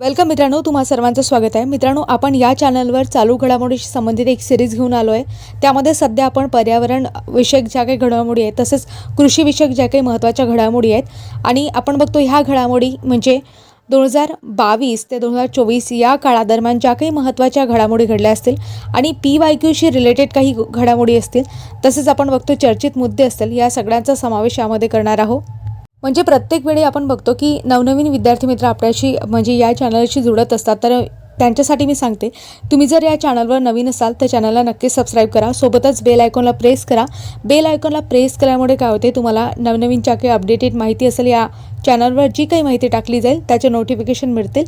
Welcome मित्रांनो तुम्हा सर्वांचं स्वागत आहे. मित्रांनो आपण या चॅनलवर चालू घडामोडीशी संबंधित एक सिरीज घेऊन आलो आहे त्यामध्ये सध्या आपण पर्यावरण विषयक ज्या काही घडामोडी आहेत तसेच कृषीविषयक ज्या काही महत्त्वाच्या घडामोडी आहेत आणि आपण बघतो ह्या घडामोडी म्हणजे दोन हजार बावीस ते दोन हजार चोवीस या काळादरम्यान ज्या काही महत्त्वाच्या घडामोडी घडल्या असतील आणि पी वाय क्यूशी रिलेटेड काही घडामोडी असतील तसेच आपण बघतो चर्चित मुद्दे असतील या सगळ्यांचा समावेश यामध्ये करणार आहोत. म्हणजे प्रत्येक वेळी आपण बघतो की नवनवीन विद्यार्थी मित्र आपल्याशी म्हणजे या चॅनलशी जुळत असतात. तर त्यांच्यासाठी मी सांगते तुम्ही जर या चॅनलवर नवीन असाल तर चॅनलला नक्की सबस्क्राईब करा. सोबतच बेल आयकॉनला प्रेस करा. बेल आयकॉनला प्रेस केल्यामुळे काय होते तुम्हाला नवनवीन ज्या काही अपडेटेड माहिती असेल या चॅनलवर जी काही माहिती टाकली जाईल त्याचे नोटिफिकेशन मिळतील.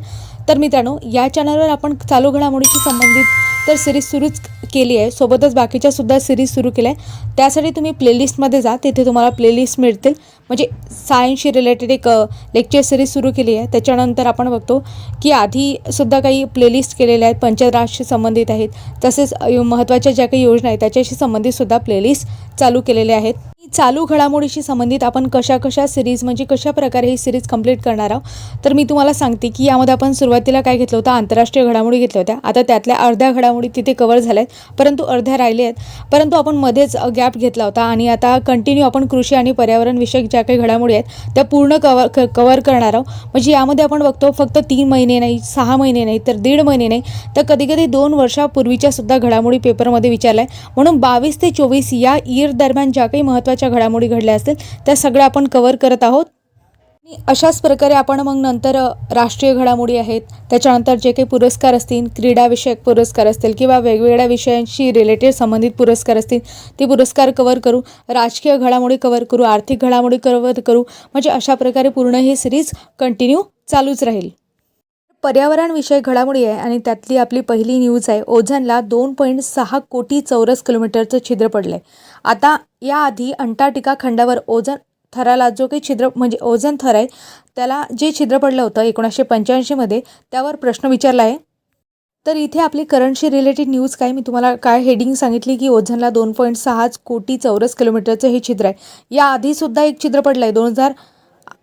तर मित्रांनो या चॅनलवर आपण चालू घडामोडीशी संबंधित तर सिरीज सुरूच केली आहे. सोबतच बाकीच्या सुद्धा सिरीज सुरू केल्या आहे त्यासाठी तुम्ही प्लेलिस्टमध्ये जा. तिथे तुम्हाला प्लेलिस्ट मिळतील. म्हणजे सायन्सशी रिलेटेड एक लेक्चर सिरीज सुरू केली आहे. त्याच्यानंतर आपण बघतो की आधीसुद्धा काही प्लेलिस्ट केलेल्या आहेत. पंचराजशी संबंधित आहेत. तसेच महत्त्वाच्या ज्या काही योजना आहेत त्याच्याशी संबंधितसुद्धा प्लेलिस्ट चालू केलेल्या आहेत. चालू घडामोडीशी संबंधित आपण कशा कशा सिरीज म्हणजे कशा प्रकारे ही सिरीज कंप्लीट करणार आहोत तर मी तुम्हाला सांगते की यामध्ये आपण सुरुवातीला काय घेतलं होतं? आंतरराष्ट्रीय घडामोडी घेतल्या होत्या. आता त्यातल्या अर्ध्या घडामोडी तिथे कवर झाल्या आहेत परंतु अर्ध्या राहिल्या आहेत. परंतु आपण मध्येच गॅप घेतला होता आणि आता कंटिन्यू आपण कृषी आणि पर्यावरण विषयक ज्या काही घडामोडी आहेत त्या पूर्ण कवर क कवर करणार आहोत. म्हणजे यामध्ये आपण बघतो फक्त तीन महिने नाही सहा महिने नाही तर दीड महिने नाही तर कधीकधी दोन वर्षापूर्वीच्या सुद्धा घडामोडी पेपरमध्ये विचारल्या. आहे म्हणून बावीस ते चोवीस या इयर दरम्यान ज्या काही महत्त्वाच्या घडामोडी घडल्या असतील त्या सगळ्या आपण कवर करत आहोत. आणि अशाच प्रकारे आपण मग नंतर राष्ट्रीय घडामोडी आहेत त्याच्यानंतर जे काही पुरस्कार असतील क्रीडाविषयक पुरस्कार असतील किंवा वेगवेगळ्या विषयांशी रिलेटेड संबंधित पुरस्कार असतील ते पुरस्कार कवर करू राजकीय घडामोडी कवर करू आर्थिक घडामोडी कवर करू म्हणजे अशा प्रकारे पूर्ण ही सिरीज कंटिन्यू चालूच राहील. पर्यावरणविषयक घडामोडी आहे आणि त्यातली आपली पहिली न्यूज आहे. ओझनला दोन पॉईंट सहा कोटी चौरस किलोमीटरचं छिद्र पडलं आहे आता याआधी अंटार्क्टिका खंडावर ओझन थराला जो काही छिद्र म्हणजे ओझन थर आहे त्याला जे छिद्र पडलं होतं एकोणीसशे पंच्याऐंशीमध्ये त्यावर प्रश्न विचारला आहे. तर इथे आपली करंटशी रिलेटेड न्यूज काय? मी तुम्हाला काय हेडिंग सांगितली की ओझनला दोन पॉईंट सहा कोटी चौरस किलोमीटरचं हे छिद्र आहे. याआधीसुद्धा एक छिद्र पडलं आहे दोन हजार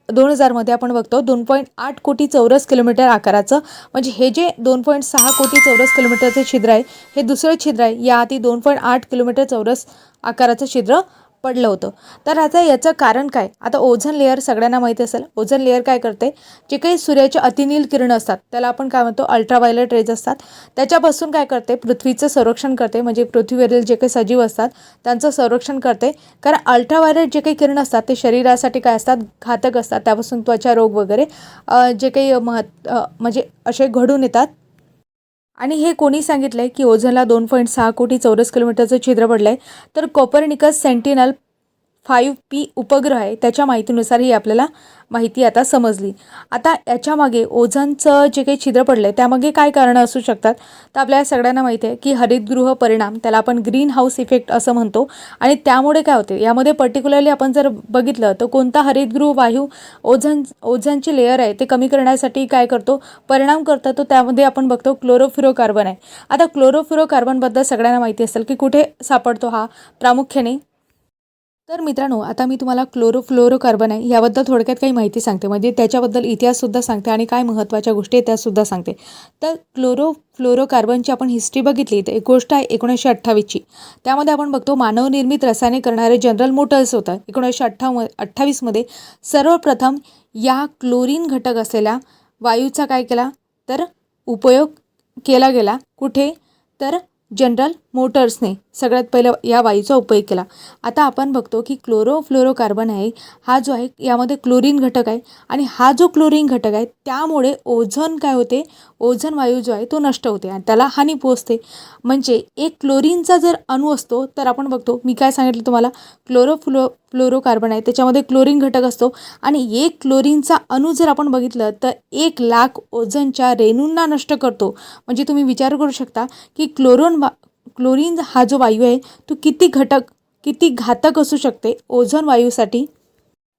दोन हजारमध्ये आपण बघतो दोन पॉईंट आठ कोटी चौरस किलोमीटर आकाराचं म्हणजे हे जे दोन पॉईंट सहा कोटी चौरस किलोमीटरचे छिद्र आहे हे दुसरं छिद्र आहे याआधी दोन पॉईंट आठ किलोमीटर चौरस आकाराचं छिद्र पडलं होतं. तर आता याचं कारण काय? आता ओझन लेअर सगळ्यांना माहिती असेल. ओझन लेअर काय करते? जे काही सूर्याचे अतिनील किरण असतात त्याला आपण काय म्हणतो? अल्ट्राव्हायलेट रेज असतात. त्याच्यापासून काय करते? पृथ्वीचं संरक्षण करते. म्हणजे पृथ्वीवरील जे काही सजीव असतात त्यांचं संरक्षण करते. कारण अल्ट्राव्हायलेट जे काही किरण असतात ते शरीरासाठी काय असतात? घातक असतात. त्यापासून त्वचा रोग वगैरे जे काही महत् म्हणजे असे घडून येतात. आणि हे कोणी सांगितलं आहे की ओझनला दोन पॉईंट सहा कोटी चौरस किलोमीटरचं छिद्र पडलं आहे तर कॉपरनिकस सेंटिनल फाईव्ह पी उपग्रह आहे त्याच्या माहितीनुसार ही आपल्याला माहिती आता समजली. आता याच्यामागे ओझनचं जे काही छिद्र पडलं आहे त्यामागे काय कारणं असू शकतात? तर आपल्या सगळ्यांना माहिती आहे की हरितगृह परिणाम त्याला आपण ग्रीन हाऊस इफेक्ट असं म्हणतो. आणि त्यामुळे काय होते? यामध्ये पर्टिक्युलरली आपण जर बघितलं तर कोणता हरितगृह वायू ओझन ओझनची लेअर आहे ते कमी करण्यासाठी काय करतो? परिणाम करतो तो त्यामध्ये आपण बघतो क्लोरोफ्लोरोकार्बन आहे. आता क्लोरोफ्लोरोकार्बनबद्दल सगळ्यांना माहिती असेल की कुठे सापडतो हा? प्रामुख्याने तर मित्रांनो आता मी तुम्हाला क्लोरोफ्लोरोकार्बन आहे याबद्दल थोडक्यात काही माहिती सांगते. म्हणजे त्याच्याबद्दल इतिहाससुद्धा सांगते आणि काय महत्त्वाच्या गोष्टी आहेत त्यासुद्धा सांगते. तर क्लोरोफ्लोरोकार्बनची आपण हिस्ट्री बघितली. तर एक गोष्ट आहे एकोणीसशे अठ्ठावीसची त्यामध्ये आपण बघतो मानवनिर्मित रसायने करणारे जनरल मोटर्स होतं एकोणीसशे अठ्ठाव अठ्ठावीसमध्ये सर्वप्रथम या क्लोरीन घटक असलेल्या वायूचा काय केला? तर उपयोग केला गेला. कुठे? तर जनरल मोटर्सने सगळ्यात पहिलं या वायूचा उपयोग केला. आता आपण बघतो की क्लोरोफ्लोरोकार्बन आहे हा जो आहे यामध्ये क्लोरीन घटक आहे आणि हा जो क्लोरीन घटक आहे त्यामुळे ओझोन काय होते? ओझोन वायू जो आहे तो नष्ट होते आणि त्याला हानी पोचते म्हणजे एक क्लोरीनचा जर अणू असतो तर आपण बघतो मी काय सांगितलं तुम्हाला? क्लोरोफ्लो फ्लोरोकार्बन आहे त्याच्यामध्ये क्लोरीन घटक असतो आणि एक क्लोरीनचा अणू जर आपण बघितलं तर एक लाख ओझनच्या रेणूंना नष्ट करतो. म्हणजे तुम्ही विचार करू शकता की क्लोरोन वा क्लोरीन हा जो वायू आहे तो किती घटक किती घातक असू शकते? ओझोन वायूसाठी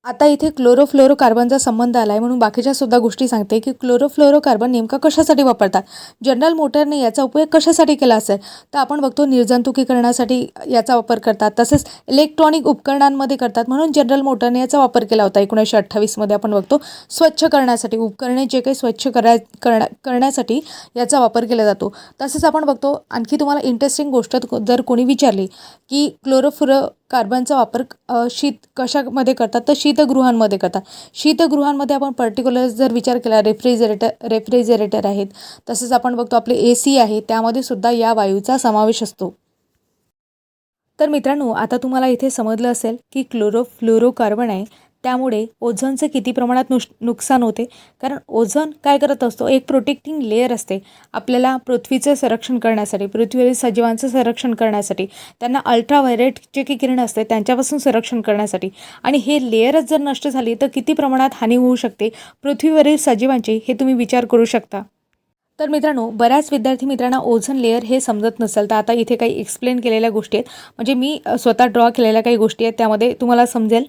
आता इथे क्लोरोफ्लोरोकार्बनचा संबंध आला आहे म्हणून बाकीच्या सुद्धा गोष्टी सांगते की क्लोरोफ्लोरोकार्बन नेमका कशासाठी वापरतात? जनरल मोटरने याचा उपयोग कशासाठी केला असेल? तर आपण बघतो निर्जंतुकीकरणासाठी याचा वापर करतात. तसेच इलेक्ट्रॉनिक उपकरणांमध्ये करतात. म्हणून जनरल मोटरने याचा वापर केला होता. एकोणीसशे अठ्ठावीसमध्ये आपण बघतो स्वच्छ करण्यासाठी उपकरणे जे काही स्वच्छ करा करण्या करण्यासाठी याचा वापर केला जातो. तसेच आपण बघतो आणखी तुम्हाला इंटरेस्टिंग गोष्ट जर कोणी विचारली की क्लोरोफ्लो कार्बनचा वापर शीत कशामध्ये करतात? तर शीतगृहांमध्ये करतात. शीतगृहांमध्ये आपण पर्टिक्युलर जर विचार केला रेफ्रिजरेटर रेफ्रिजरेटर आहेत. तसेच आपण बघतो आपले ए सी आहे त्यामध्ये सुद्धा या वायूचा समावेश असतो. तर मित्रांनो आता तुम्हाला इथे समजलं असेल की क्लोरोफ्लोरोकार्बन आहे. त्यामुळे ओझोनचं किती प्रमाणात नुश नुकसान होते? कारण ओझोन काय करत असतो? एक प्रोटेक्टिंग लेअर असते. आपल्याला पृथ्वीचं संरक्षण करण्यासाठी पृथ्वीवरील सजीवांचं संरक्षण करण्यासाठी त्यांना अल्ट्राव्हायलेट जे काही किरण असते त्यांच्यापासून संरक्षण करण्यासाठी. आणि हे लेअरच जर नष्ट झाली तर किती प्रमाणात हानी होऊ शकते? पृथ्वीवरील सजीवांची हे तुम्ही विचार करू शकता. तर मित्रांनो बऱ्याच विद्यार्थी मित्रांना ओझोन लेअर हे समजत नसेल. तर आता इथे काही एक्सप्लेन केलेल्या गोष्टी आहेत. म्हणजे मी स्वतः ड्रॉ केलेल्या काही गोष्टी आहेत त्यामध्ये तुम्हाला समजेल.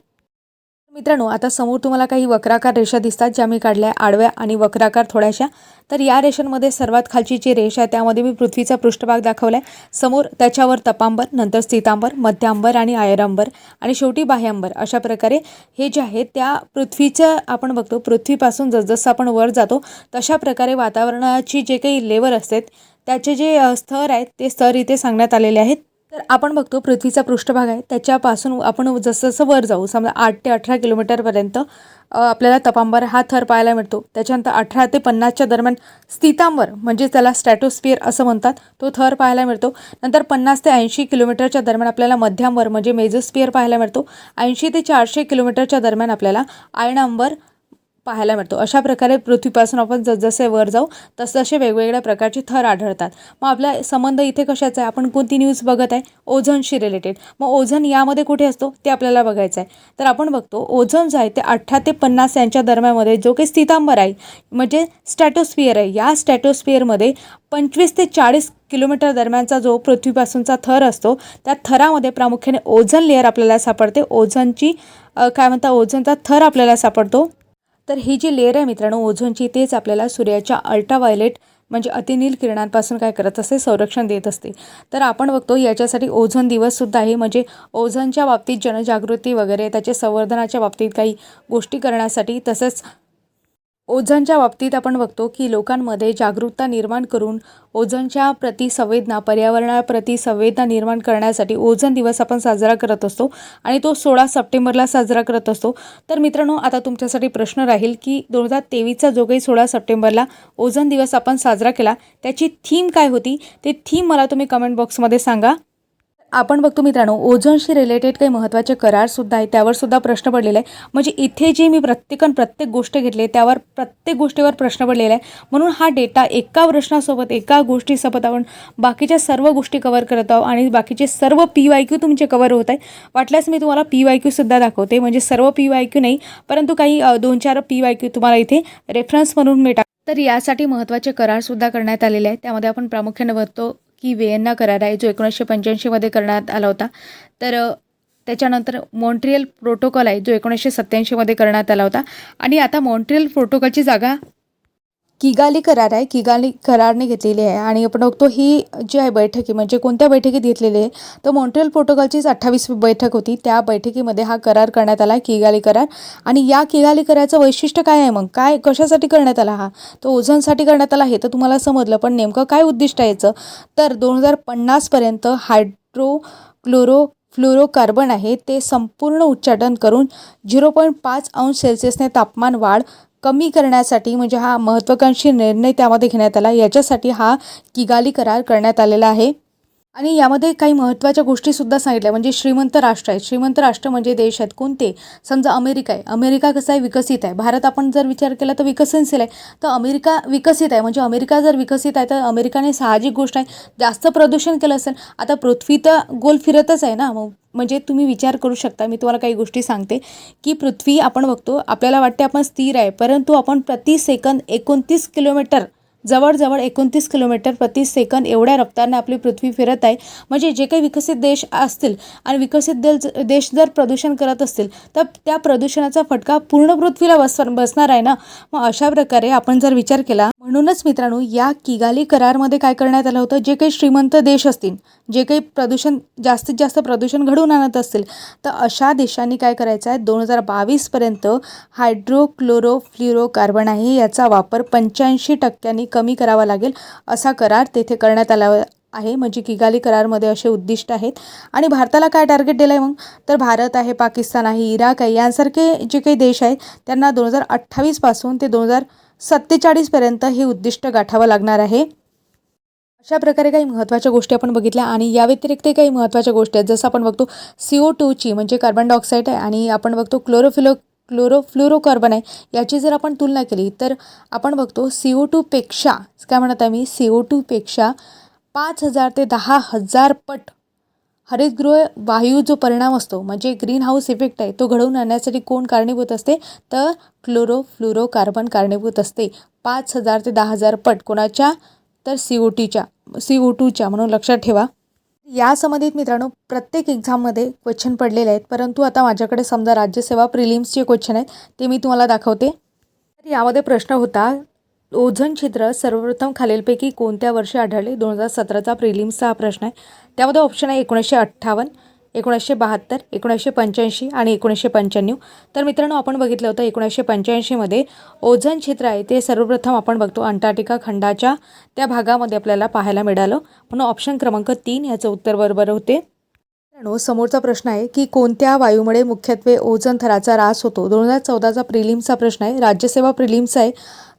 मित्रांनो आता समोर तुम्हाला काही वक्राकार रेषा दिसतात ज्या मी काढल्या आडव्या आणि वक्राकार थोड्याशा. तर या रेषांमध्ये सर्वात खालची जी रेषा आहे त्यामध्ये मी पृथ्वीचा पृष्ठभाग दाखवला आहे समोर त्याच्यावर तपांबर नंतर स्थितांबर मध्यांबर आणि आयरांबर आणि शेवटी बाह्यांबर. अशा प्रकारे हे जे आहे त्या पृथ्वीचं आपण बघतो पृथ्वीपासून जसजसं आपण वर जातो तशा प्रकारे वातावरणाची जे काही लेवल असते त्याचे जे स्तर आहेत ते स्तर इथे सांगण्यात आलेले आहेत. तर आपण बघतो पृथ्वीचा पृष्ठभाग आहे. त्याच्यापासून आपण जसं वर जाऊ समजा आठ ते अठरा किलोमीटरपर्यंत आपल्याला तपांबर हा थर पाहायला मिळतो. त्याच्यानंतर अठरा ते पन्नासच्या दरम्यान स्थितांबर म्हणजे त्याला स्टॅटोस्फिअर असं म्हणतात तो थर पाहायला मिळतो. नंतर पन्नास ते ऐंशी किलोमीटरच्या दरम्यान आपल्याला मध्यांवर म्हणजे मेझोस्फिअर पाहायला मिळतो. ऐंशी ते चारशे किलोमीटरच्या दरम्यान आपल्याला आयनांबर पाहायला मिळतो. अशा प्रकारे पृथ्वीपासून आपण जसजसे वर जाऊ तसतसे वेगवेगळ्या प्रकारचे थर आढळतात. मग आपला संबंध इथे कशाचा आहे? आपण कोणती न्यूज बघत आहे? ओझोनशी रिलेटेड मग ओझोन यामध्ये कुठे असतो? ते आपल्याला बघायचं आहे तर आपण बघतो ओझोन जो आहे ते अठरा ते पन्नास यांच्या दरम्यानमध्ये जो काही स्थितांबर आहे म्हणजे स्टॅटोस्फिअर आहे. या स्टॅटोस्फिअरमध्ये पंचवीस ते चाळीस किलोमीटर दरम्यानचा जो पृथ्वीपासूनचा थर असतो त्या थरामध्ये प्रामुख्याने ओझोन लेअर आपल्याला सापडते. ओझोनची काय म्हणता ओझोनचा थर आपल्याला सापडतो. तर ही जी लेअर आहे मित्रांनो ओझोनची तेच आपल्याला सूर्याच्या अल्ट्रावायलेट म्हणजे अतिनील किरणांपासून काय करत असते? संरक्षण देत असते. तर आपण बघतो याच्यासाठी ओझोन दिवससुद्धा आहे. म्हणजे ओझोनच्या बाबतीत जनजागृती वगैरे त्याच्या संवर्धनाच्या बाबतीत काही गोष्टी करण्यासाठी तसंच ओझोनच्या बाबतीत आपण बघतो की लोकांमध्ये जागरूकता निर्माण करून ओझोनच्या प्रति संवेदना पर्यावरणाप्रती संवेदना निर्माण करण्यासाठी ओझोन दिवस आपण साजरा करत असतो आणि तो सोळा सप्टेंबरला साजरा करत असतो. तर मित्रांनो आता तुमच्यासाठी प्रश्न राहील की दोन हजार तेवीसचा जो काही सोळा सप्टेंबरला ओझोन दिवस आपण साजरा केला त्याची थीम काय होती? ते थीम मला तुम्ही कमेंट बॉक्समध्ये सांगा. आपण बघतो मित्रांनो ओझोनशी रिलेटेड काही महत्त्वाचे करारसुद्धा आहे त्यावरसुद्धा प्रश्न पडलेला आहे म्हणजे इथे जे मी प्रत्येकन प्रत्येक गोष्ट घेतली आहे त्यावर प्रत्येक गोष्टीवर प्रश्न पडलेला आहे म्हणून हा डेटा एका प्रश्नासोबत एका गोष्टीसोबत आपण बाकीच्या सर्व गोष्टी कवर करत आहोत आणि बाकीचे सर्व पी वाय क्यू तुमचे कवर होत आहे वाटल्यास मी तुम्हाला पी वाय क्यूसुद्धा दाखवते. म्हणजे सर्व पी वाय क्यू नाही परंतु काही दोन चार पी वाय क्यू तुम्हाला इथे रेफरन्स म्हणून मिळतात. तर यासाठी महत्त्वाचे करारसुद्धा करण्यात आलेले आहेत. त्यामध्ये आपण प्रामुख्याने बघतो की व्हिएन्ना करार आहे जो एकोणीसशे पंच्याऐंशीमध्ये करण्यात आला होता. तर त्याच्यानंतर मॉन्ट्रियल प्रोटोकॉल आहे जो एकोणीसशे सत्त्याऐंशीमध्ये करण्यात आला होता. आणि आता मॉन्ट्रियल प्रोटोकॉलची जागा किगाली करार आहे किगाली करारने घेतलेली आहे. आणि आपण बघतो ही जी आहे बैठकी म्हणजे कोणत्या बैठकीत घेतलेली आहे तर मॉन्ट्रियल प्रोटोकॉलचीच अठ्ठावीसवी बैठक होती. त्या बैठकीमध्ये हा करार करण्यात आला किगाली करार. आणि या किगाली कराराचं वैशिष्ट्य काय आहे मग? काय कशासाठी करण्यात आला हा? तो ओझोनसाठी करण्यात आला हे तर तुम्हाला समजलं पण नेमकं काय उद्दिष्ट आहे याचं? तर दोन हजार पन्नासपर्यंत हायड्रो क्लोरो फ्लोरोकार्बन आहे ते संपूर्ण उच्चाटन करून झिरो पॉईंट पाच अंश सेल्सिअसने तापमान वाढ कमी करण्यासाठी म्हणजे हा महत्त्वाकांक्षी निर्णय त्यामध्ये घेण्यात आला. याच्यासाठी हा किगाली करार करण्यात आलेला आहे. आणि यामध्ये काही महत्त्वाच्या गोष्टीसुद्धा सांगितल्या म्हणजे श्रीमंत राष्ट्र आहे श्रीमंत राष्ट्र म्हणजे देश आहेत. कोणते? समजा अमेरिका आहे. अमेरिका कसं आहे? विकसित आहे. भारत आपण जर विचार केला तर विकसनशील आहे. तर अमेरिका विकसित आहे. म्हणजे अमेरिका जर विकसित आहे तर अमेरिकाने साहजिक गोष्ट आहे. जास्त प्रदूषण केलं असेल आता पृथ्वी तर गोल फिरतच आहे ना. मग म्हणजे तुम्ही विचार करू शकता. मी तुम्हाला काही गोष्टी सांगते की पृथ्वी आपण बघतो आपल्याला वाटते आपण स्थिर आहे. परंतु आपण प्रति सेकंद एकोणतीस किलोमीटर जवळजवळ एकोणतीस किलोमीटर प्रति सेकंद एवढ्या रफ्तारने आपली पृथ्वी फिरत आहे. म्हणजे जे काही विकसित देश असतील आणि विकसित देश देश जर प्रदूषण करत असतील तर त्या प्रदूषणाचा फटका पूर्ण पृथ्वीला बस बसणार आहे ना? मग अशा प्रकारे आपण जर विचार केला म्हणूनच मित्रांनो या किगाली करारमध्ये काय करण्यात आलं होतं? जे काही श्रीमंत देश असतील जे काही प्रदूषण जास्तीत जास्त प्रदूषण घडवून आणत असतील तर अशा देशांनी काय करायचं आहे? दोन हजार बावीसपर्यंत हायड्रोक्लोरोफ्ल्युरोकार्बन आहे याचा वापर पंच्याऐंशी टक्क्यांनी कमी करावा लागेल असा करार तेथे करण्यात आला आहे. म्हणजे किगाली करारमध्ये असे उद्दिष्ट आहेत. आणि भारताला काय टार्गेट दिलं आहे मग? तर भारत आहे पाकिस्तान आहे इराक आहे यांसारखे जे काही देश आहेत त्यांना दोन हजार अठ्ठावीसपासून ते दोन हजार सत्तेचाळीसपर्यंत हे उद्दिष्ट गाठावं लागणार आहे. अशा प्रकारे काही महत्त्वाच्या गोष्टी आपण बघितल्या आणि या व्यतिरिक्त काही महत्त्वाच्या गोष्टी आहेत. जसं आपण बघतो सी ओ टूची म्हणजे कार्बन डायऑक्साईड आहे आणि आपण बघतो क्लोरोफिलो क्लोरोफ्लोरोकार्बन आहे. याची जर आपण तुलना केली तर आपण बघतो सी ओ टूपेक्षा काय म्हणत आहे मी? सी ओ टूपेक्षा पाच हजार ते दहा हजार पट हरितगृह वायू जो परिणाम असतो म्हणजे ग्रीन हाऊस इफेक्ट आहे तो घडवून आणण्यासाठी कोण कारणीभूत असते? तर क्लोरोफ्लोरोकार्बन कारणीभूत असते. पाच हजार ते दहा हजार पट कोणाच्या? तर सी ओ टीच्या सी ओ टूच्या म्हणून लक्षात ठेवा. या संबंधित मित्रांनो प्रत्येक एक्झाममध्ये क्वेश्चन पडलेले आहेत. परंतु आता माझ्याकडे समजा राज्यसेवा प्रिलिम्सचे क्वेश्चन आहेत ते मी तुम्हाला दाखवते. तर यामध्ये प्रश्न होता ओझोन छिद्र सर्वप्रथम खालीलपैकी कोणत्या वर्षी आढळले? दोन हजार सतराचा प्रिलिम्सचा हा प्रश्न आहे. त्यामध्ये ऑप्शन आहे एकोणीसशे अठ्ठावन्न. एकोणीसशे बहात्तर एकोणीसशे पंच्याऐंशी आणि एकोणीसशे पंच्याण्णव. तर मित्रांनो आपण बघितलं होतं एकोणीसशे पंच्याऐंशीमध्ये ओझोन क्षेत्र आहे ते सर्वप्रथम आपण बघतो अंटार्क्टिका खंडाच्या त्या भागामध्ये आपल्याला पाहायला मिळालं. म्हणून ऑप्शन क्रमांक तीन याचं उत्तर बरोबर होते. मित्रांनो समोरचा प्रश्न आहे की कोणत्या वायूमुळे मुख्यत्वे ओझोन थराचा ऱ्हास होतो? दोन हजार चौदाचा प्रिलिम्सचा प्रश्न आहे राज्यसेवा प्रिलिम्स आहे.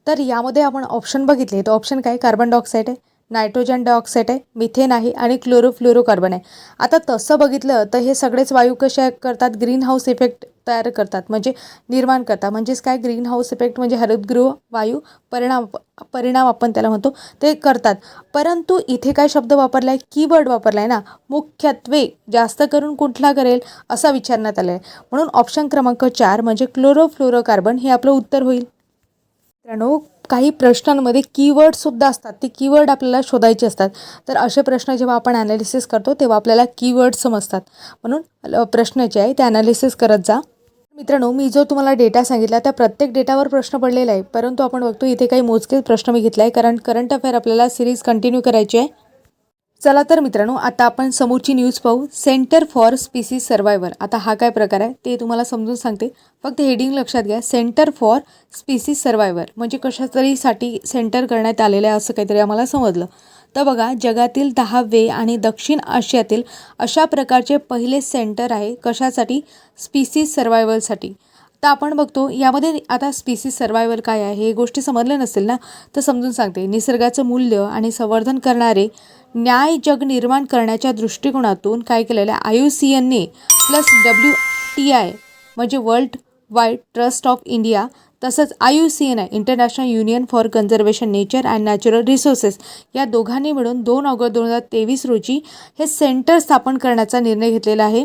तर यामध्ये आपण ऑप्शन बघितले. तर ऑप्शन काय? कार्बन डायऑक्साईड आहे. नायट्रोजन डायऑक्साईड आहे मिथेन आहे आणि क्लोरोफ्लोरोकार्बन आहे. आता तसं बघितलं तर हे सगळेच वायू कशा करतात? ग्रीन हाऊस इफेक्ट तयार करतात म्हणजे निर्माण करतात. म्हणजेच काय? ग्रीन हाऊस इफेक्ट म्हणजे हरितगृह वायू परिणाम परिणाम आपण त्याला म्हणतो ते करतात. परंतु इथे काय शब्द वापरला आहे कीवर्ड वापरला आहे ना? मुख्यत्वे जास्त करून कुठला करेल? असा विचारण्यात आला आहे म्हणून ऑप्शन क्रमांक चार म्हणजे क्लोरोफ्लोरोकार्बन हे आपलं उत्तर होईल. मित्रांनो काही प्रश्नांमध्ये कीवर्डसुद्धा असतात. ते कीवर्ड आपल्याला शोधायचे असतात. तर असे प्रश्न जेव्हा आपण ॲनालिसिस करतो तेव्हा आपल्याला कीवर्ड समजतात. म्हणून प्रश्न जे आहे ते ॲनालिसिस करत जा. मित्रांनो मी जो तुम्हाला डेटा सांगितला त्या प्रत्येक डेटावर प्रश्न पडलेला आहे. परंतु आपण बघतो इथे काही मोजकेच प्रश्न मी घेतला आहे कारण करंट अफेअर आपल्याला सिरीज कंटिन्यू करायची आहे. चला तर मित्रांनो आता आपण समोरची न्यूज पाहू. सेंटर फॉर स्पीसीज सर्वायवल आता हा काय प्रकार आहे? ते तुम्हाला समजून सांगते. फक्त हेडिंग लक्षात घ्या. सेंटर फॉर स्पीसीज सर्वायवल म्हणजे कशा तरीसाठी सेंटर करण्यात आलेलं आहे असं काहीतरी आम्हाला समजलं. तर बघा जगातील दहावे आणि दक्षिण आशियातील अशा प्रकारचे पहिले सेंटर आहे कशासाठी? स्पीसीज सर्वायवलसाठी तर आपण बघतो यामध्ये आता स्पीसीज सर्वायवल काय आहे? हे गोष्टी समजल्या नसतील ना? तर समजून सांगते. निसर्गाचं मूल्य आणि संवर्धन करणारे न्याय जग निर्माण करण्याच्या दृष्टिकोनातून काय केलेलं आहे? आय यू सी एनने प्लस डब्ल्यू टी आय म्हणजे world wide trust of India तसंच I U C N I international union for conservation nature and natural resources या दोघांनी मिळून दोन ऑगस्ट दोन हजार तेवीस रोजी हे सेंटर स्थापन करण्याचा निर्णय घेतलेला आहे.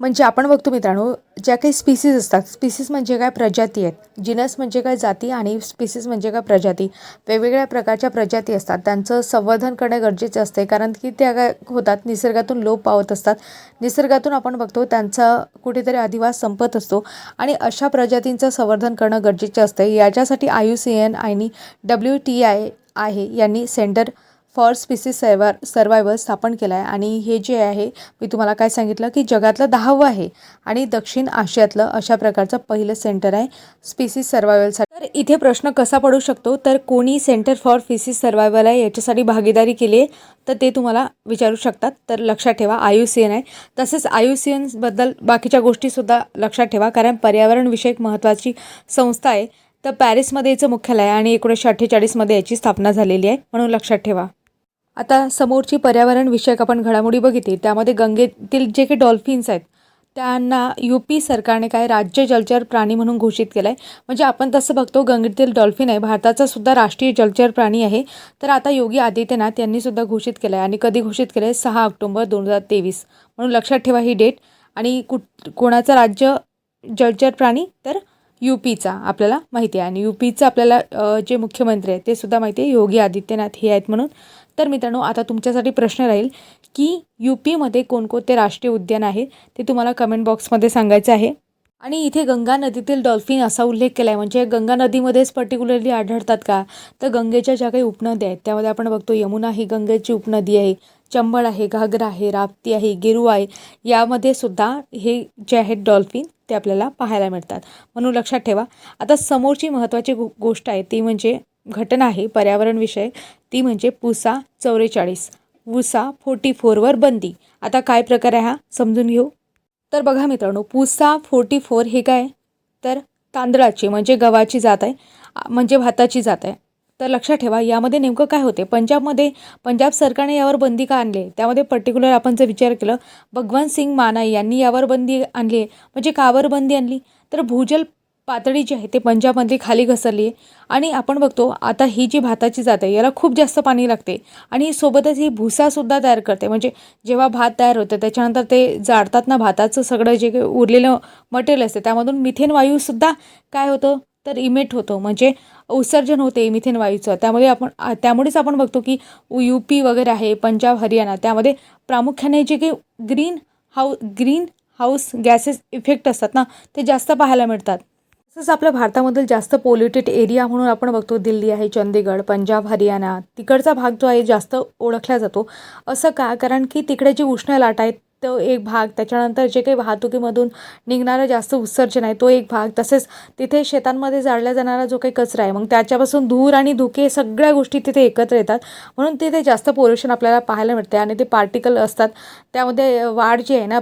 म्हणजे आपण बघतो मित्रांनो ज्या काही स्पीसीज असतात स्पीसीज म्हणजे काय प्रजाती आहेत. जिनस म्हणजे काय जाती आणि स्पीसीज म्हणजे काय प्रजाती. वेगवेगळ्या प्रकारच्या प्रजाती असतात. त्यांचं संवर्धन करणे गरजेचे असते कारण की त्या काय होतात निसर्गातून लोप पावत असतात. निसर्गातून आपण बघतो त्यांचा कुठेतरी अधिवास संपत असतो आणि अशा प्रजातींचं संवर्धन करणं गरजेचं असते. याच्यासाठी आय यू सी एन आणि डब्ल्यू टी आय आहे यांनी सेंटर फॉर स्पीसीज सर्वा सर्वायवल स्थापन केलं आहे आणि हे जे आहे मी तुम्हाला काय सांगितलं की जगातलं दहावं आहे. आणि दक्षिण आशियातलं अशा प्रकारचं पहिलं सेंटर आहे स्पीसीज सर्वायवलसाठी तर इथे प्रश्न कसा पडू शकतो? तर कोणी सेंटर फॉर स्पीसीज सर्वायवल आहे याच्यासाठी भागीदारी केली आहे? तर ते तुम्हाला विचारू शकतात. तर लक्षात ठेवा आय सी एन आहे. तसेच आय सी एनबद्दल बाकीच्या गोष्टीसुद्धा लक्षात ठेवा कारण पर्यावरणविषयक महत्त्वाची संस्था आहे. तर पॅरिसमध्ये याचं मुख्यालय आणि एकोणीसशे अठ्ठेचाळीसमध्ये याची स्थापना झालेली आहे म्हणून लक्षात ठेवा. आता समोरची पर्यावरण विषयक आपण घडामोडी बघितली. त्यामध्ये गंगेतील जे काही डॉल्फिन्स आहेत त्यांना यू पी सरकारने काय राज्य जलचर प्राणी म्हणून घोषित केलं आहे म्हणजे आपण तसं बघतो गंगेतील डॉल्फिन आहे. भारताचा सुद्धा राष्ट्रीय जलचर प्राणी आहे. तर आता योगी आदित्यनाथ यांनी सुद्धा घोषित केलं आहे आणि कधी घोषित केलं आहे सहा ऑक्टोंबर दोन हजार तेवीस. म्हणून लक्षात ठेवा ही डेट आणि कुठ कोणाचं राज्य जलचर प्राणी? तर यू पीचा आपल्याला माहिती आहे. आणि यू पीचं आपल्याला जे मुख्यमंत्री आहेत ते सुद्धा माहिती आहे. योगी आदित्यनाथ हे आहेत म्हणून. तर मित्रांनो आता तुमच्यासाठी प्रश्न राहील की यू पीमध्ये कोणकोणते राष्ट्रीय उद्यान आहे ते तुम्हाला कमेंट बॉक्समध्ये सांगायचं आहे. आणि इथे गंगा नदीतील डॉल्फिन असा उल्लेख केला आहे म्हणजे गंगा नदीमध्येच पर्टिक्युलरली आढळतात का? तर गंगेच्या ज्या काही उपनद्या आहेत त्यामध्ये आपण बघतो यमुना ही गंगेची उपनदी आहे चंबळ आहे घागरा आहे राप्ती आहे गिरू आहे यामध्ये सुद्धा हे जे आहेत डॉल्फिन ते आपल्याला पाहायला मिळतात. म्हणून लक्षात ठेवा. आता समोरची महत्त्वाची गो गोष्ट आहे ती म्हणजे घटना आहे पर्यावरणविषयक ती म्हणजे पुसा चौवेचाळीस पुसा फोर्टी फोरवर बंदी. आता काय प्रकार आहे हा? समजून घेऊ. तर बघा मित्रांनो पुसा फोर्टी फोर हे काय? तर तांदळाची म्हणजे गव्हाची जात आहे म्हणजे भाताची जात आहे. तर लक्षात ठेवा यामध्ये नेमकं काय होते? पंजाबमध्ये पंजाब सरकारने यावर बंदी का आणली? त्यामध्ये पर्टिक्युलर आपण जर विचार केलं भगवंत सिंग मानाई यांनी यावर बंदी आणली आहे. म्हणजे कावर बंदी आणली? तर भूजल पातळी जी आहे ते पंजाबमधली खाली घसरली आहे आणि आपण बघतो आता ही जी भाताची जात आहे याला खूप जास्त पाणी लागते आणि सोबतच ही भुसासुद्धा तयार करते. म्हणजे जेव्हा भात तयार होतं त्याच्यानंतर ते जाळतात ना भाताचं सगळं जे काही उरलेलं मटेरियल असते त्यामधून मिथेन वायूसुद्धा काय होतं? तर इमेट होतो. म्हणजे उत्सर्जन होते मिथेन वायूचं. त्यामुळे आपण त्यामुळेच आपण बघतो की यू पी वगैरे आहे पंजाब हरियाणा त्यामध्ये प्रामुख्याने जे काही green how green house gases effect असतात ना ते जास्त पाहायला मिळतात. तसंच आपल्या भारतामधील जास्त पोल्युटेड एरिया म्हणून आपण बघतो दिल्ली आहे चंदीगड पंजाब हरियाणा. तिकडचा भाग जो आहे जास्त ओळखला जातो. असं का? कारण की तिकडे जी उष्ण लाट आहे तो एक भाग. त्याच्यानंतर जे काही वाहतुकीमधून निघणारं जास्त उत्सर्जन आहे तो एक भाग. तसेच तिथे शेतांमध्ये जाळला जाणारा जो काही कचरा आहे मग त्याच्यापासून धूर आणि धुके सगळ्या गोष्टी तिथे एकत्र येतात. म्हणून तिथे जास्त पोल्युशन आपल्याला पाहायला मिळते आणि ते पार्टिकल असतात. त्यामध्ये वाढ जी आहे ना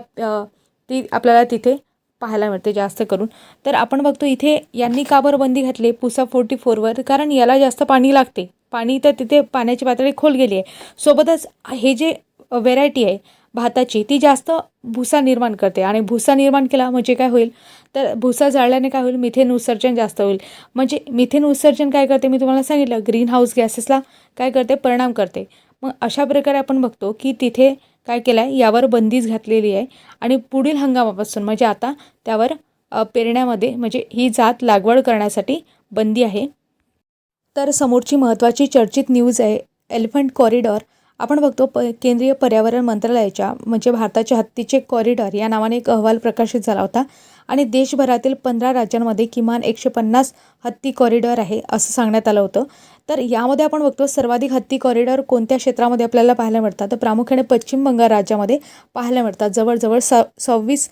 ती आपल्याला तिथे पाहायला मिळते जास्त करून. तर आपण बघतो इथे यांनी का बरं बंदी घातली? पुसा फोर्टी फोरवर कारण याला जास्त पाणी लागते. पाणी तर तिथे पाण्याची पातळी खोल गेली आहे. सोबतच हे जे व्हेरायटी आहे भाताची ती जास्त भुसा निर्माण करते. आणि भुसा निर्माण केला म्हणजे काय होईल? तर भुसा जाळल्याने काय होईल? मिथेन उत्सर्जन जास्त होईल. म्हणजे मिथेन उत्सर्जन काय करते? मी तुम्हाला सांगितलं ग्रीन हाऊस गॅसेसला काय करते? परिणाम करते. मग अशा प्रकारे आपण बघतो की तिथे काय केलं आहे यावर बंदीच घातलेली आहे. आणि पुढील हंगामापासून म्हणजे आता त्यावर पेरण्यामध्ये म्हणजे ही जात लागवड करण्यासाठी बंदी आहे. तर समोरची महत्त्वाची चर्चित न्यूज आहे एलिफंट कॉरिडॉर. आपण बघतो प केंद्रीय पर्यावरण मंत्रालयाच्या म्हणजे भारताच्या हत्तीचे कॉरिडॉर या नावाने एक अहवाल प्रकाशित झाला होता. आणि देशभरातील पंधरा राज्यांमध्ये किमान एकशे पन्नास हत्ती कॉरिडॉर आहे असं सांगण्यात आलं होतं. तर यामध्ये आपण बघतो सर्वाधिक हत्ती कॉरिडॉर कोणत्या क्षेत्रामध्ये आपल्याला पाहायला मिळतात? तर प्रामुख्याने पश्चिम बंगाल राज्यामध्ये पाहायला मिळतात. जवळजवळ स सव्वीस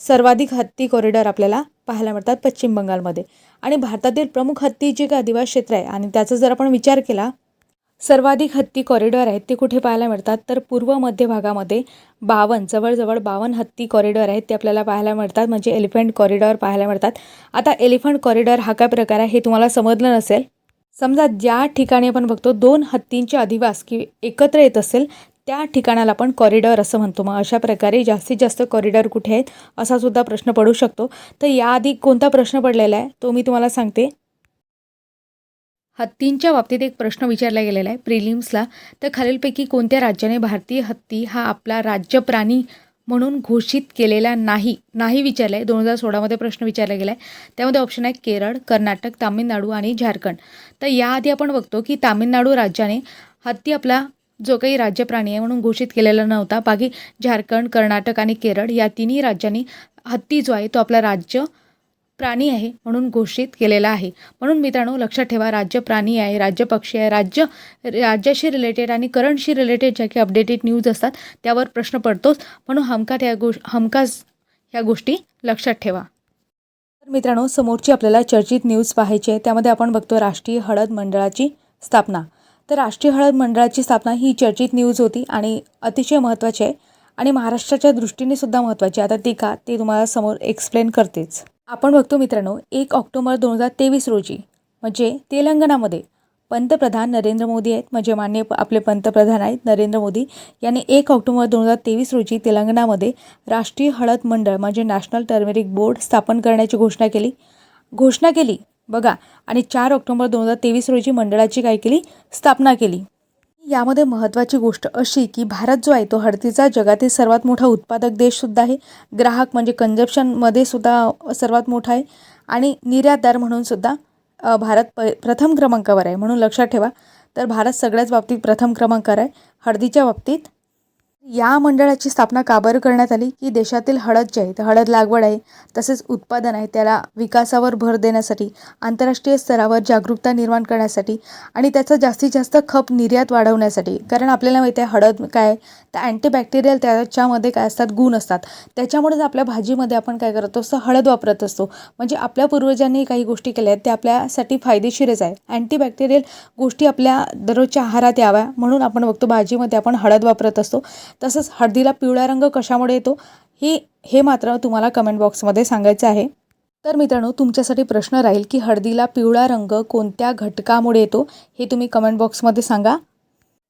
सर्वाधिक हत्ती कॉरिडॉर आपल्याला पाहायला मिळतात पश्चिम बंगालमध्ये. आणि भारतातील प्रमुख हत्ती जे काही क्षेत्र आहे आणि त्याचा जर आपण विचार केला सर्वाधिक हत्ती कॉरिडॉर आहेत ते कुठे पाहायला मिळतात? तर पूर्व मध्य भागामध्ये बावन्न जवळजवळ बावन्न हत्ती कॉरिडॉर आहेत ते आपल्याला पाहायला मिळतात. म्हणजे एलिफंट कॉरिडॉर पाहायला मिळतात. आता एलिफंट कॉरिडॉर हा काय प्रकार आहे हे तुम्हाला समजलं नसेल. समजा ज्या ठिकाणी आपण बघतो दोन हत्तींचे अधिवास की एकत्र येत असेल त्या ठिकाणाला आपण कॉरिडॉर असं म्हणतो. मग अशा प्रकारे जास्तीत जास्त कॉरिडॉर कुठे आहेत असा सुद्धा प्रश्न पडू शकतो. तर याआधी कोणता प्रश्न पडलेला आहे तो मी तुम्हाला सांगते. हत्तींच्या बाबतीत एक प्रश्न विचारला गेलेला आहे प्रिलिम्सला. तर खालीलपैकी कोणत्या राज्याने भारतीय हत्ती हा आपला राज्य प्राणी म्हणून घोषित केलेला नाही? नाही विचारलं आहे दोन हजार सोळामध्ये प्रश्न विचारला गेला आहे त्यामध्ये ऑप्शन आहे केरळ कर्नाटक तामिळनाडू आणि झारखंड. तर याआधी आपण बघतो की तामिळनाडू राज्याने हत्ती आपला जो काही राज्य प्राणी आहे म्हणून घोषित केलेला नव्हता. बाकी झारखंड कर्नाटक आणि केरळ या तिन्ही राज्यांनी हत्ती जो आहे तो आपला राज्य प्राणी आहे म्हणून घोषित केलेला आहे. म्हणून मित्रांनो लक्षात ठेवा राज्य प्राणी आहे राज्य पक्षी आहे. राज्य राज्याशी रिलेटेड आणि करंटशी रिलेटेड ज्या काही अपडेटेड न्यूज असतात त्यावर प्रश्न पडतोच. म्हणून हमकात ह्या गोष् हमखास ह्या गोष्टी लक्षात ठेवा. तर मित्रांनो समोरची आपल्याला चर्चित न्यूज पाहायची आहे. त्यामध्ये आपण बघतो राष्ट्रीय हळद मंडळाची स्थापना. तर राष्ट्रीय हळद मंडळाची स्थापना ही चर्चित न्यूज होती आणि अतिशय महत्त्वाची आहे. आणि महाराष्ट्राच्या दृष्टीने सुद्धा महत्त्वाची आहे. आता ती का ते तुम्हाला समोर एक्सप्लेन करतेच. आपण बघतो मित्रांनो एक ऑक्टोबर दोन हजार तेवीस रोजी म्हणजे तेलंगणामध्ये पंतप्रधान नरेंद्र मोदी आहेत. म्हणजे मान्य आपले पंतप्रधान आहेत नरेंद्र मोदी यांनी एक ऑक्टोबर दोन हजार तेवीस रोजी तेलंगणामध्ये राष्ट्रीय हळद मंडळ म्हणजे नॅशनल टर्मेरिक बोर्ड स्थापन करण्याची घोषणा केली. घोषणा केली बघा. आणि चार ऑक्टोबर दोन हजार तेवीस रोजी मंडळाची काय केली? स्थापना केली. यामध्ये महत्त्वाची गोष्ट अशी की भारत जो आहे तो हळदीचा जगातील सर्वात मोठा उत्पादक देशसुद्धा आहे. ग्राहक म्हणजे कंजप्शनमध्ये सुद्धा सर्वात मोठा आहे. आणि निर्यातदार म्हणून सुद्धा भारत प प्रथम क्रमांकावर आहे. म्हणून लक्षात ठेवा. तर भारत सगळ्याच बाबतीत प्रथम क्रमांकावर आहे. हळदीच्या बाबतीत या मंडळाची स्थापना का बरं करण्यात आली? की देशातील हळद जे आहे तर हळद लागवड आहे तसेच उत्पादन आहे त्याला विकासावर भर देण्यासाठी आंतरराष्ट्रीय स्तरावर जागरूकता निर्माण करण्यासाठी आणि त्याचा जास्तीत जास्त खप निर्यात वाढवण्यासाठी. कारण आपल्याला माहिती आहे हळद काय तर अँटीबॅक्टेरियल त्याच्यामध्ये काय असतात? गुण असतात. त्याच्यामुळेच आपल्या भाजीमध्ये आपण काय करतो असतो? हळद वापरत असतो. म्हणजे आपल्या पूर्वजांनी काही गोष्टी केल्या आहेत त्या आपल्यासाठी फायदेशीरच आहे. अँटीबॅक्टेरियल गोष्टी आपल्या दररोजच्या आहारात याव्या म्हणून आपण बघतो भाजीमध्ये आपण हळद वापरत असतो. तसंच हळदीला पिवळा रंग कशामुळे येतो हे हे मात्र तुम्हाला कमेंट बॉक्समध्ये सांगायचं आहे. तर मित्रांनो तुमच्यासाठी प्रश्न राहील की हळदीला पिवळा रंग कोणत्या घटकामुळे येतो हे तुम्ही कमेंट बॉक्समध्ये सांगा.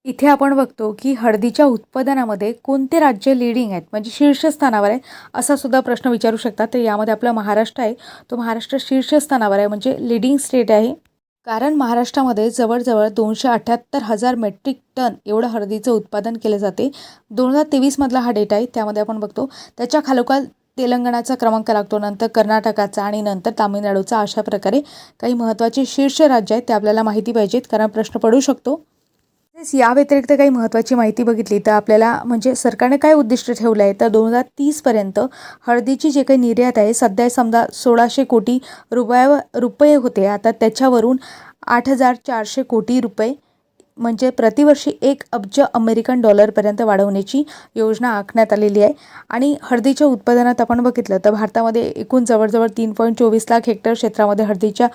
इथे आपण बघतो की हळदीच्या उत्पादनामध्ये कोणते राज्य लिडिंग आहेत म्हणजे शीर्षस्थानावर आहे असा सुद्धा प्रश्न विचारू शकता. तर यामध्ये आपला महाराष्ट्र आहे तो महाराष्ट्र शीर्षस्थानावर आहे म्हणजे लिडिंग स्टेट आहे. कारण महाराष्ट्रामध्ये जवळजवळ दोनशे अठ्ठ्याहत्तर हजार मेट्रिक टन एवढं हळदीचं उत्पादन केले जाते. दोन हजार तेवीसमधला हा डेटा आहे त्यामध्ये आपण बघतो. त्याच्या खालोखाल तेलंगणाचा क्रमांक लागतो नंतर कर्नाटकाचा आणि नंतर तामिळनाडूचा अशा प्रकारे काही महत्त्वाचे शीर्ष राज्य आहेत ते आपल्याला माहिती पाहिजेत कारण प्रश्न पडू शकतो. या व्यतिरिक्त काही महत्त्वाची माहिती बघितली तर आपल्याला म्हणजे सरकारने काय उद्दिष्ट ठेवलं आहे तर दोन हजार तीसपर्यंत हळदीची जे काही निर्यात आहे सध्या समजा सोळाशे कोटी रुपया रुपये होते. आता त्याच्यावरून आठ हजार चारशे कोटी रुपये म्हणजे प्रतिवर्षी एक अब्ज अमेरिकन डॉलरपर्यंत वाढवण्याची योजना आखण्यात आलेली आहे. आणि हळदीच्या उत्पादनात आपण बघितलं तर भारतामध्ये एकूण जवळजवळ तीन पॉईंट चोवीस लाख हेक्टर क्षेत्रामध्ये हळदीच्या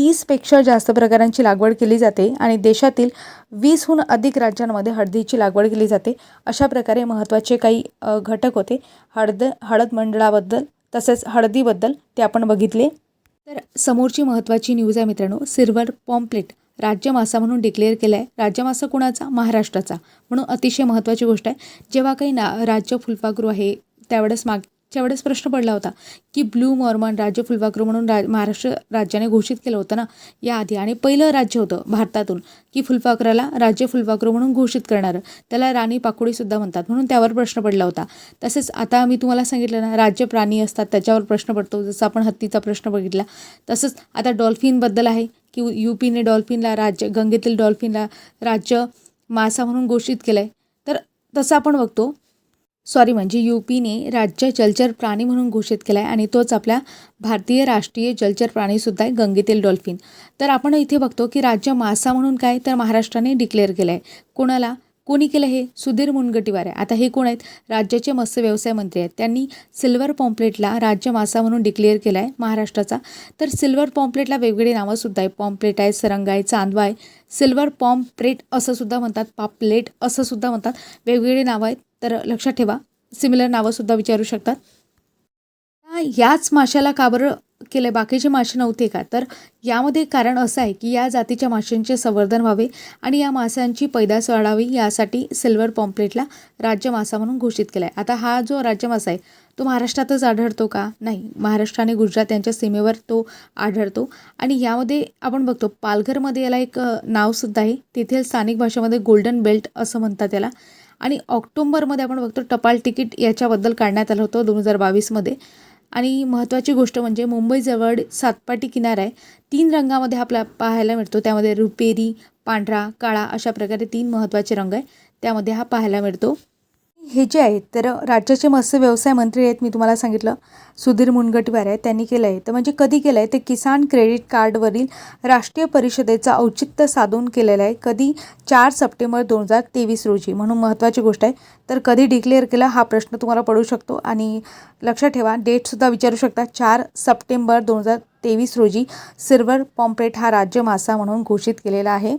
तीसपेक्षा जास्त प्रकारांची लागवड केली जाते आणि देशातील वीसहून अधिक राज्यांमध्ये हळदीची लागवड केली जाते. अशा प्रकारे महत्त्वाचे काही घटक होते. हळद हळद मंडळाबद्दल तसेच हळदीबद्दल ते आपण बघितले. तर समोरची महत्त्वाची न्यूज आहे मित्रांनो. सिल्वर पॉम्प्लेट राज्य मासा म्हणून डिक्लेअर केला आहे राज्यमासा कुणाचा? महाराष्ट्राचा. म्हणून अतिशय महत्त्वाची गोष्ट आहे. जेव्हा काही ना राज्य फुलपाखरू आहे त्यावेळेस माग च्या वेळेस प्रश्न पडला होता की ब्लू मॉर्मन राज्य फुलपाखरू म्हणून रा महाराष्ट्र राज्याने घोषित केलं होतं ना याआधी आणि पहिलं राज्य होतं भारतातून की फुलपाखराला राज्य फुलपाखरू म्हणून घोषित करणारं. त्याला राणी पाकोडीसुद्धा म्हणतात. म्हणून त्यावर प्रश्न पडला होता. तसेच आता मी तुम्हाला सांगितलं ना राज्य प्राणी असतात त्याच्यावर प्रश्न पडतो. जसं आपण हत्तीचा प्रश्न बघितला तसंच आता डॉल्फिनबद्दल आहे की यू पीने डॉल्फिनला राज्य गंगेतील डॉल्फिनला राज्य मासा म्हणून घोषित केलं आहे तर तसं आपण बघतो सॉरी म्हणजे यू पीने राज्य जलचर प्राणी म्हणून घोषित केला आहे आणि तोच आपल्या भारतीय राष्ट्रीय जलचर प्राणीसुद्धा आहे गंगेतील डॉल्फिन. तर आपण इथे बघतो की राज्य मासा म्हणून काय तर महाराष्ट्राने डिक्लेअर केलं आहे कोणाला? कोणी केलं हे? सुधीर मुनगटीवार. आहे आता हे कोण आहेत? राज्याचे मत्स्य व्यवसाय मंत्री आहेत. त्यांनी सिल्वर पॉम्प्लेटला राज्य मासा म्हणून डिक्लेअर केला आहे महाराष्ट्राचा. तर सिल्वर पॉम्प्लेटला वेगवेगळी नावंसुद्धा आहे पॉम्प्लेट आहे सरंगा आहे चांदवा आहे. सिल्वर पॉम्प्रेट असं सुद्धा म्हणतात. पापलेट असं सुद्धा म्हणतात. वेगवेगळी नावं आहेत. तर लक्षात ठेवा सिमिलर नावंसुद्धा विचारू शकतात. याच माशाला का बरं केलं बाकीचे मासे नव्हते का? तर यामध्ये कारण असं आहे की या जातीच्या माशांचे संवर्धन व्हावे आणि या माशांची पैदास वाढावी यासाठी सिल्वर पॉम्प्लेटला राज्य मासा म्हणून घोषित केला आहे आता हा जो राज्य मासा आहे तो महाराष्ट्रातच आढळतो का? नाही. महाराष्ट्र आणि गुजरात यांच्या सीमेवर तो आढळतो. आणि यामध्ये आपण बघतो पालघरमध्ये याला एक नावसुद्धा आहे. तेथील स्थानिक भाषेमध्ये गोल्डन बेल्ट असं म्हणतात त्याला आणि ऑक्टोंबरमध्ये आपण बघतो टपाल तिकीट याच्याबद्दल काढण्यात आलं होतं दोन हजार बावीसमध्ये. आणि महत्त्वाची गोष्ट म्हणजे मुंबईजवळ सातपाटी किनारा आहे. तीन रंगामध्ये आपल्या पाहायला मिळतो. त्यामध्ये रुपेरी पांढरा काळा अशा प्रकारे तीन महत्त्वाचे रंग आहे. त्यामध्ये हा पाहायला मिळतो. हे जे आहेत तर राज्याचे मत्स्य व्यवसाय मंत्री आहेत मी तुम्हाला सांगितलं. सुधीर मुनगटवार आहेत त्यांनी केलं आहे तर म्हणजे कधी केलं आहे ते किसान क्रेडिट कार्डवरील राष्ट्रीय परिषदेचं औचित्य साधून केलेलं आहे. कधी चार सप्टेंबर दोन हजार तेवीस रोजी म्हणून महत्त्वाची गोष्ट आहे. तर कधी डिक्लेअर केलं हा प्रश्न तुम्हाला पडू शकतो. आणि लक्षात ठेवा डेटसुद्धा विचारू शकता. चार सप्टेंबर दोन हजार तेवीस रोजी सिल्वर पॉम्प्लेट हा राज्य मासा म्हणून घोषित केलेला आहे.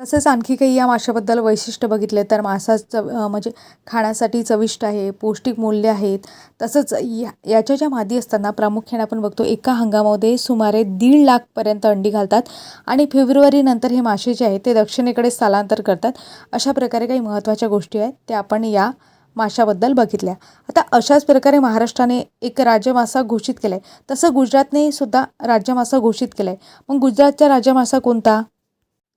तसंच आणखी काही या माशाबद्दल वैशिष्ट्य बघितले तर मासा चव म्हणजे खाण्यासाठी चविष्ट आहे पौष्टिक मूल्य आहेत. तसंच या याच्या ज्या मादी असताना प्रामुख्याने आपण बघतो एका हंगामामध्ये सुमारे दीड लाखपर्यंत अंडी घालतात आणि फेब्रुवारीनंतर हे मासे जे आहेत ते दक्षिणेकडे स्थलांतर करतात. अशा प्रकारे काही महत्त्वाच्या गोष्टी आहेत त्या आपण या माशाबद्दल बघितल्या. आता अशाच प्रकारे महाराष्ट्राने एक राजमासा घोषित केला आहे तसं गुजरातने सुद्धा राजमासा घोषित केला आहे मग गुजरातचा राजमासा कोणता?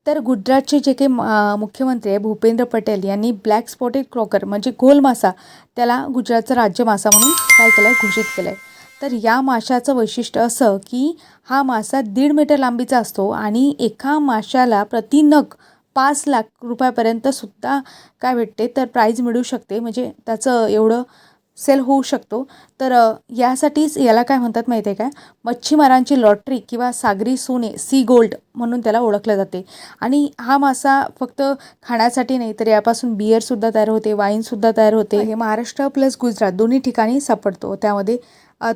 तर गुजरातचे जे काही मा- मुख्यमंत्री आहे भूपेंद्र पटेल यांनी ब्लॅक स्पॉटेड क्रॉकर म्हणजे गोल मासा त्याला गुजरातचा राज्य मासा म्हणून काय केलं आहे घोषित केलं आहे तर या माशाचं वैशिष्ट्य असं की हा मासा दीड मीटर लांबीचा असतो आणि एका माशाला प्रति नग पाच लाख रुपयापर्यंत सुद्धा काय भेटते तर प्राईज मिळू शकते. म्हणजे त्याचं एवढं सेल होऊ शकतो. तर यासाठीच याला काय म्हणतात माहिती आहे काय मच्छीमारांची लॉटरी किंवा सागरी सोने सी गोल्ड म्हणून त्याला ओळखलं जाते. आणि हा मासा फक्त खाण्यासाठी नाही तर यापासून बिअरसुद्धा तयार होते वाईनसुद्धा तयार होते. हे महाराष्ट्र प्लस गुजरात दोन्ही ठिकाणी सापडतो. त्यामध्ये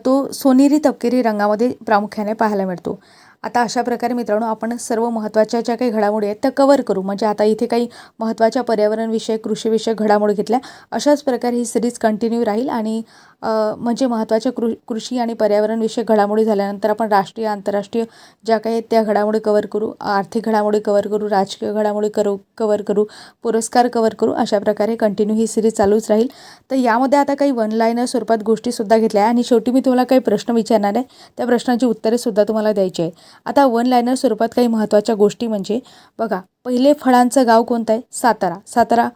तो सोनेरी तपकिरी रंगामध्ये प्रामुख्याने पाहायला मिळतो. आता अशा प्रकारे मित्रांनो आपण सर्व महत्त्वाच्या ज्या काही घडामोडी आहेत त्या कवर करू. म्हणजे आता इथे काही महत्त्वाच्या पर्यावरणविषयक कृषीविषयक घडामोडी घेतल्या. अशाच प्रकारे ही सिरीज कंटिन्यू राहील आणि म्हणजे महत्त्वाच्या कृ कृषी आणि पर्यावरणविषयक घडामोडी झाल्यानंतर आपण राष्ट्रीय आंतरराष्ट्रीय ज्या काही आहेत त्या घडामोडी कवर करू. आर्थिक घडामोडी कवर करू राजकीय घडामोडी करू कवर करू पुरस्कार कवर करू अशा प्रकारे कंटिन्यू ही सिरीज चालूच राहील. तर यामध्ये आता काही वन लाईनर स्वरूपात गोष्टीसुद्धा घेतल्या आहे आणि शेवटी मी तुम्हाला काही प्रश्न विचारणार आहे. त्या प्रश्नांची उत्तरेसुद्धा तुम्हाला द्यायची आहे आता वन लायनर स्वरूपात काही महत्त्वाच्या गोष्टी म्हणजे बघा पहिले फळांचं गाव कोणतं आहे? सातारा. सातारा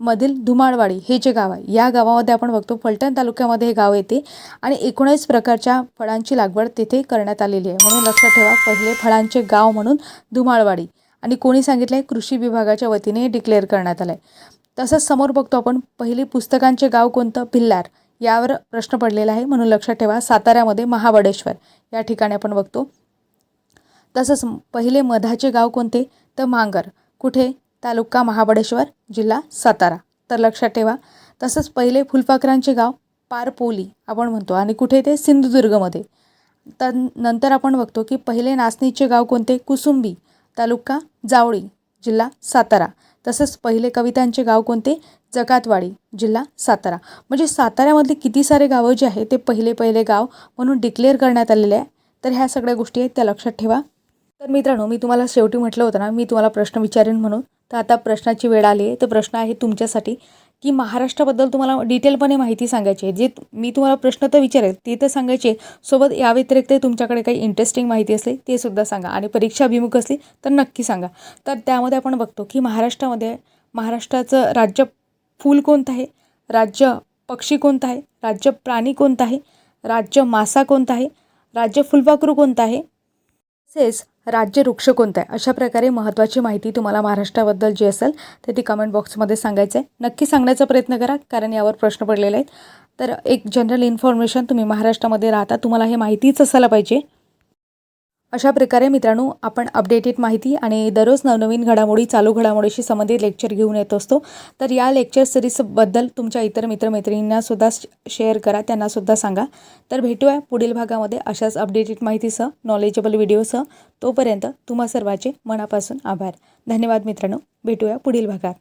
मधील धुमाळवाडी हे जे गाव आहे या गावामध्ये आपण बघतो फलटण तालुक्यामध्ये हे गाव येते आणि एकोणीस प्रकारच्या फळांची लागवड तिथे करण्यात आलेली आहे. म्हणून लक्षात ठेवा पहिले फळांचे गाव म्हणून धुमाळवाडी आणि कोणी सांगितलं आहे कृषी विभागाच्या वतीने डिक्लेअर करण्यात आलं आहे तसंच समोर बघतो आपण पहिले पुस्तकांचे गाव कोणतं? भिल्लार यावर प्रश्न पडलेला आहे. म्हणून लक्षात ठेवा साताऱ्यामध्ये महाबळेश्वर या ठिकाणी आपण बघतो. तसंच पहिले मधाचे गाव कोणते? तर मांगर. कुठे? तालुका महाबळेश्वर जिल्हा सातारा. तर लक्षात ठेवा. तसंच पहिले फुलपाखरांचे गाव पारपोली आपण म्हणतो आणि कुठे ते? सिंधुदुर्गमध्ये. तर नंतर आपण बघतो की पहिले नाचणीचे गाव कोणते? कुसुंबी तालुका जावळी जिल्हा सातारा. तसंच पहिले कवितांचे गाव कोणते? जकातवाडी जिल्हा सातारा. म्हणजे साताऱ्यामधले किती सारे गावं जे आहे ते पहिले पहिले गाव म्हणून डिक्लेअर करण्यात आलेले आहे. तर ह्या सगळ्या गोष्टी आहेत त्या लक्षात ठेवा. तर मित्रांनो मी तुम्हाला शेवटी म्हटलं होतं ना मी तुम्हाला प्रश्न विचारेन म्हणून. तर आता प्रश्नाची वेळ आली आहे. तर प्रश्न आहे तुमच्यासाठी की महाराष्ट्राबद्दल तुम्हाला डिटेलपणे माहिती सांगायची आहे. जे मी तुम्हाला प्रश्न तर विचारेल ते तर सांगायचे सोबत या व्यतिरिक्त तुमच्याकडे काही इंटरेस्टिंग माहिती असली ते सुद्धा सांगा. आणि परीक्षा अभिमुख असली तर नक्की सांगा. तर त्यामध्ये आपण बघतो की महाराष्ट्रामध्ये महाराष्ट्राचं राज्य फूल कोणतं आहे? राज्य पक्षी कोणतं आहे? राज्य प्राणी कोणतं आहे? राज्य मासा कोणता आहे? राज्य फुलपाखरू कोणतं आहे? तसेच राज्य वृक्ष कोणतं आहे? अशा प्रकारे महत्त्वाची माहिती तुम्हाला महाराष्ट्राबद्दल जी असेल तर ती कमेंट बॉक्समध्ये सांगायचं आहे नक्की सांगण्याचा प्रयत्न करा कारण यावर प्रश्न पडलेले आहेत. तर एक जनरल इन्फॉर्मेशन तुम्ही महाराष्ट्रामध्ये राहता तुम्हाला हे माहितीच असायला पाहिजे. अशा प्रकारे मित्रांनो आपण अपडेटेड माहिती आणि दररोज नवनवीन घडामोडी चालू घडामोडीशी संबंधित लेक्चर घेऊन येत असतो. तर या लेक्चर सिरीजबद्दल तुमच्या इतर मित्रमैत्रिणींनासुद्धा शेअर करा त्यांनासुद्धा सांगा. तर भेटूया पुढील भागामध्ये अशाच अपडेटेड माहितीसह नॉलेजेबल व्हिडिओसह तोपर्यंत तुम्हा सर्वांचे मनापासून आभार. धन्यवाद मित्रांनो. भेटूया पुढील भागात.